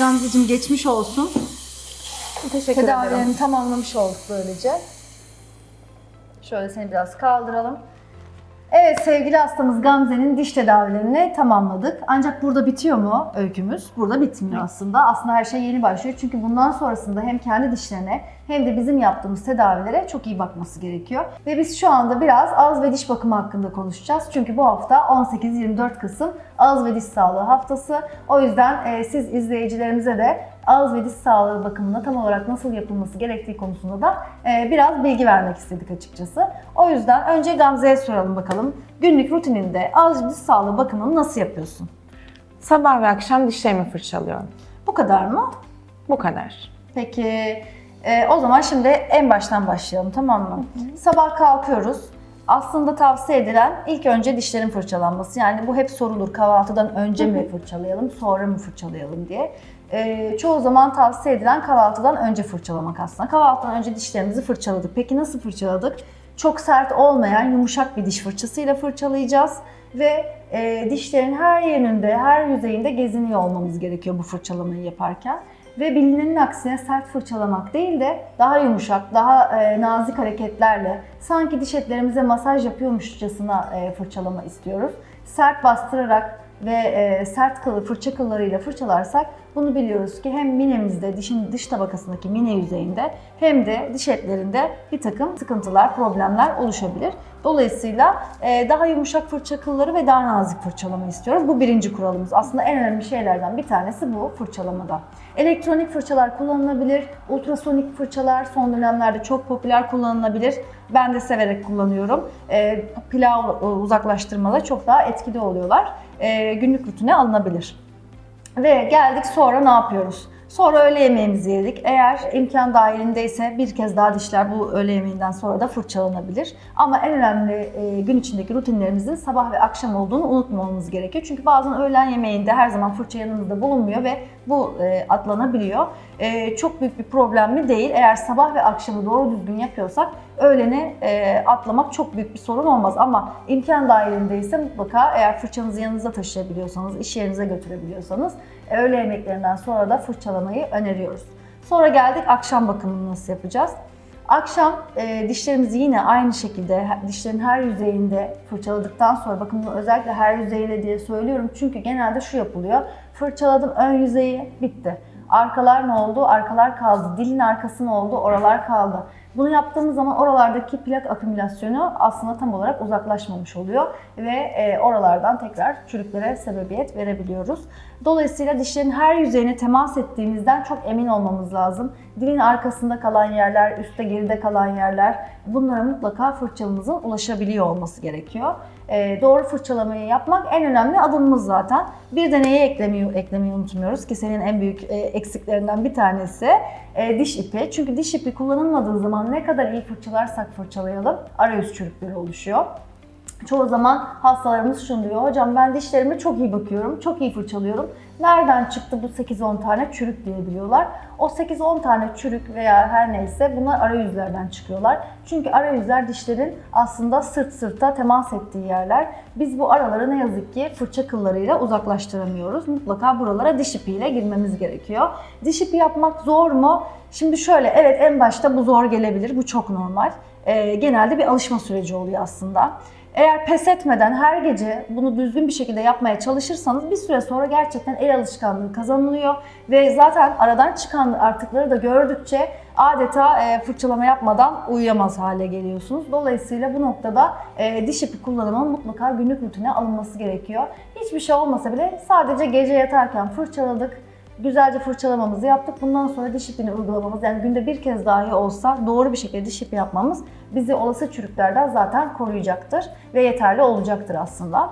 Gamzeciğim geçmiş olsun. Teşekkür ederim. Tedavilerini tamamlamış olduk böylece. Şöyle seni biraz kaldıralım. Evet sevgili hastamız Gamze'nin diş tedavilerini tamamladık. Ancak burada bitiyor mu öykümüz? Burada bitmiyor aslında. Aslında her şey yeni başlıyor. Çünkü bundan sonrasında hem kendi dişlerine hem de bizim yaptığımız tedavilere çok iyi bakması gerekiyor. Ve biz şu anda biraz ağız ve diş bakımı hakkında konuşacağız. Çünkü bu hafta 18-24 Kasım ağız ve diş sağlığı haftası. O yüzden e, siz izleyicilerimize de ağız ve diş sağlığı bakımında tam olarak nasıl yapılması gerektiği konusunda da e, biraz bilgi vermek istedik açıkçası. O yüzden önce Gamze'ye soralım bakalım. Günlük rutininde ağız ve diş sağlığı bakımını nasıl yapıyorsun? Sabah ve akşam dişlerimi fırçalıyorum. Bu kadar mı? Bu kadar. Peki e, o zaman şimdi en baştan başlayalım tamam mı? Sabah kalkıyoruz. Aslında tavsiye edilen ilk önce dişlerin fırçalanması. Yani bu hep sorulur kahvaltıdan önce mi fırçalayalım sonra mı fırçalayalım diye. E, çoğu zaman tavsiye edilen kahvaltıdan önce fırçalamak aslında. Kahvaltıdan önce dişlerimizi fırçaladık. Peki nasıl fırçaladık? Çok sert olmayan yumuşak bir diş fırçasıyla fırçalayacağız. Ve e, dişlerin her yönünde, her yüzeyinde geziniyor olmamız gerekiyor bu fırçalamayı yaparken. Ve bilinenin aksine sert fırçalamak değil de daha yumuşak, daha e, nazik hareketlerle sanki diş etlerimize masaj yapıyormuşçasına e, fırçalama istiyoruz. Sert bastırarak ve e, sert kılı, fırça kıllarıyla fırçalarsak bunu biliyoruz ki hem minemizde, dişin dış tabakasındaki mine yüzeyinde hem de diş etlerinde bir takım sıkıntılar, problemler oluşabilir. Dolayısıyla e, daha yumuşak fırça kılları ve daha nazik fırçalama istiyoruz. Bu birinci kuralımız. Aslında en önemli şeylerden bir tanesi bu fırçalamada. Elektronik fırçalar kullanılabilir, ultrasonik fırçalar son dönemlerde çok popüler kullanılabilir. Ben de severek kullanıyorum. E, pilav uzaklaştırmada çok daha etkili oluyorlar. E, günlük rutine alınabilir. Ve geldik sonra ne yapıyoruz? Sonra öğle yemeğimizi yedik. Eğer imkan dahilindeyse bir kez daha dişler bu öğle yemeğinden sonra da fırçalanabilir. Ama en önemli e, gün içindeki rutinlerimizin sabah ve akşam olduğunu unutmamamız gerekiyor. Çünkü bazen öğlen yemeğinde her zaman fırça yanımızda bulunmuyor ve bu e, atlanabiliyor. E, çok büyük bir problem mi değil. Eğer sabah ve akşamı doğru düzgün yapıyorsak öğleni e, atlamak çok büyük bir sorun olmaz. Ama imkan dahilindeyse mutlaka eğer fırçanızı yanınızda taşıyabiliyorsanız, iş yerinize götürebiliyorsanız e, öğle yemeklerinden sonra da fırçalamayı öneriyoruz. Sonra geldik akşam bakımını nasıl yapacağız? Akşam e, dişlerimizi yine aynı şekilde dişlerin her yüzeyinde fırçaladıktan sonra bakın özellikle her yüzeyinde diye söylüyorum çünkü genelde şu yapılıyor. Fırçaladım ön yüzeyi bitti. Arkalar ne oldu? Arkalar kaldı. Dilin arkası ne oldu? Oralar kaldı. Bunu yaptığımız zaman oralardaki plak akümülasyonu aslında tam olarak uzaklaşmamış oluyor ve e, oralardan tekrar çürüklere sebebiyet verebiliyoruz. Dolayısıyla dişlerin her yüzeyine temas ettiğimizden çok emin olmamız lazım. Dilin arkasında kalan yerler, üstte geride kalan yerler bunlara mutlaka fırçamızın ulaşabiliyor olması gerekiyor. E, doğru fırçalamayı yapmak en önemli adımımız zaten. Bir de neyi eklemeyi, eklemeyi unutmuyoruz ki senin en büyük e, eksiklerinden bir tanesi e, diş ipi. Çünkü diş ipi kullanılmadığı zaman ne kadar iyi fırçalarsak fırçalayalım arayüz çürükleri oluşuyor. Çoğu zaman hastalarımız şunu diyor, hocam ben dişlerime çok iyi bakıyorum, çok iyi fırçalıyorum. Nereden çıktı bu 8-10 tane çürük diyebiliyorlar. O 8-10 tane çürük veya her neyse bunlar arayüzlerden çıkıyorlar. Çünkü arayüzler dişlerin aslında sırt sırta temas ettiği yerler. Biz bu araları ne yazık ki fırça kıllarıyla uzaklaştıramıyoruz. Mutlaka buralara diş ipiyle girmemiz gerekiyor. Diş ipi yapmak zor mu? Şimdi şöyle, evet en başta bu zor gelebilir, bu çok normal. Ee, genelde bir alışma süreci oluyor aslında. Eğer pes etmeden her gece bunu düzgün bir şekilde yapmaya çalışırsanız bir süre sonra gerçekten el alışkanlığı kazanılıyor ve zaten aradan çıkan artıkları da gördükçe adeta e, fırçalama yapmadan uyuyamaz hale geliyorsunuz. Dolayısıyla bu noktada e, diş ipi kullanımının mutlaka günlük rutine alınması gerekiyor. Hiçbir şey olmasa bile sadece gece yatarken fırçaladık, güzelce fırçalamamızı yaptık. Bundan sonra diş ipini uygulamamız yani günde bir kez dahi olsa doğru bir şekilde diş ipi yapmamız bizi olası çürüklerden zaten koruyacaktır ve yeterli olacaktır aslında.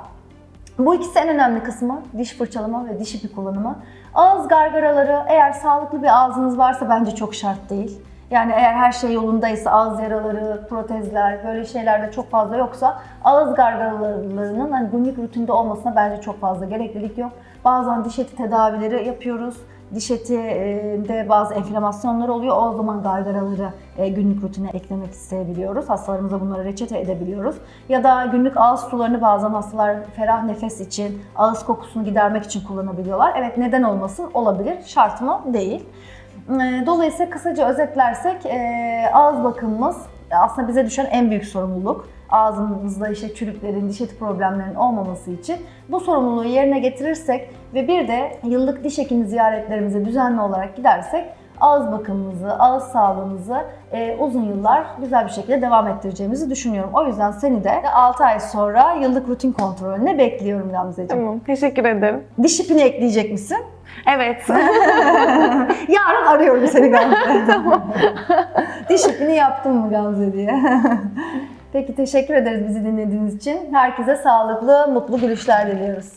Bu ikisi en önemli kısmı diş fırçalama ve diş ipi kullanımı. Ağız gargaraları eğer sağlıklı bir ağzınız varsa bence çok şart değil. Yani eğer her şey yolundaysa ağız yaraları, protezler böyle şeyler de çok fazla yoksa ağız gargaralarının hani günlük rutinde olmasına bence çok fazla gereklilik yok. Bazen diş eti tedavileri yapıyoruz. diş etinde bazı enflamasyonlar oluyor. O zaman gargaraları e, günlük rutine eklemek isteyebiliyoruz. Hastalarımıza bunları reçete edebiliyoruz. Ya da günlük ağız sularını bazen hastalar ferah nefes için, ağız kokusunu gidermek için kullanabiliyorlar. Evet neden olmasın? Olabilir. Şart mı? Değil. E, Dolayısıyla kısaca özetlersek e, ağız bakımımız aslında bize düşen en büyük sorumluluk. Ağzımızda işte çürüklerin, diş eti problemlerinin olmaması için bu sorumluluğu yerine getirirsek ve bir de yıllık diş hekimi ziyaretlerimize düzenli olarak gidersek ağız bakımımızı, ağız sağlığımızı e, uzun yıllar güzel bir şekilde devam ettireceğimizi düşünüyorum. O yüzden seni de 6 ay sonra yıllık rutin kontrolüne bekliyorum Gamzeciğim. Tamam, teşekkür ederim. Diş ipini ekleyecek misin? Evet. Yarın arıyorum seni Gamze. tamam. Diş ipini yaptın mı Gamze diye. Peki teşekkür ederiz bizi dinlediğiniz için. Herkese sağlıklı, mutlu gülüşler diliyoruz.